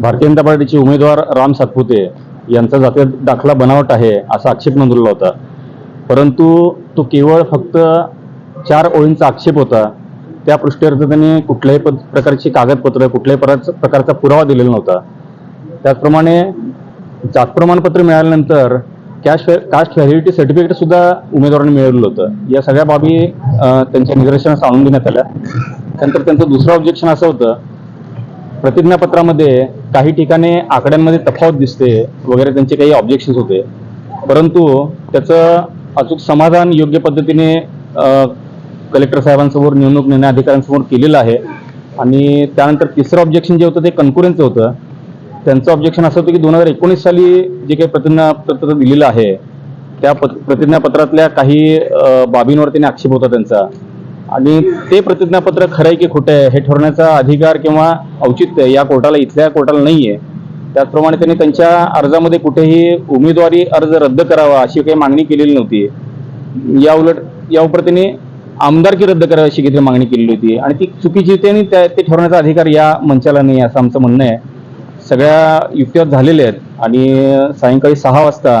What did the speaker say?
भारतीय जनता पार्टीचे उमेदवार राम सातपुते यांचा जातीय दाखला बनावट आहे असा आक्षेप नोंदवला होता. परंतु तो केवळ फक्त चार ओळींचा आक्षेप होता. त्या पृष्ठीवर त्यांनी कुठल्याही पद प्रकारची कागदपत्र कुठल्याही प्रकारचा प्रकारचा पुरावा दिलेला नव्हता. त्याचप्रमाणे जात प्रमाणपत्र मिळाल्यानंतर कॅश कास्ट व्हॅलिडिटी सर्टिफिकेट सुद्धा उमेदवारांनी मिळवलेलं होतं. या सगळ्या बाबी त्यांच्या निदर्शनास आणून देण्यात आल्या. त्यानंतर त्यांचं दुसरं ऑब्जेक्शन असं होतं. प्रतिज्ञापत्रामध्ये काही ठिकाणी आकड्यांमध्ये तफावत दिसते वगैरे त्यांचे काही ऑब्जेक्शन्स होते. परंतु त्याचं अचूक समाधान योग्य पद्धतीने कलेक्टर साहेबांसमोर निवडणूक निर्णय अधिकाऱ्यांसमोर केलेलं आहे. आणि त्यानंतर तिसरं ऑब्जेक्शन जे होतं ते कन्क्युरन्सचं होतं. त्यांचं ऑब्जेक्शन असं होतं की दोन हजार एकोणीस साली जे काही प्रतिज्ञापत्र दिलेलं आहे त्या पत प्रतिज्ञापत्रातल्या काही बाबींवर त्यांनी आक्षेप होता त्यांचा. आणि ते प्रतिज्ञापत्र खरं आहे की खोटं आहे हे ठरवण्याचा अधिकार किंवा औचित्य या कोर्टाला इथल्या कोर्टाला नाही आहे. त्याचप्रमाणे त्यांनी त्यांच्या अर्जामध्ये कुठेही उमेदवारी अर्ज रद्द करावा अशी काही मागणी केलेली नव्हती. या उलट या उपर त्यांनी आमदारकी रद्द करावी अशी काहीतरी मागणी केलेली होती. आणि ती चुकीची त्यांनी त्या ते ठरवण्याचा अधिकार या मंचाला नाही असं आमचं म्हणणं आहे. सगळ्या युक्त्या झालेले आहेत. आणि सायंकाळी सहा वाजता